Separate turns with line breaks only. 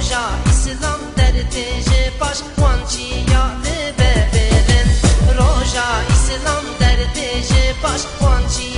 hoca İslam derdi je baş Wançi ya ve beberin Roja İslam derdi je baş Wançi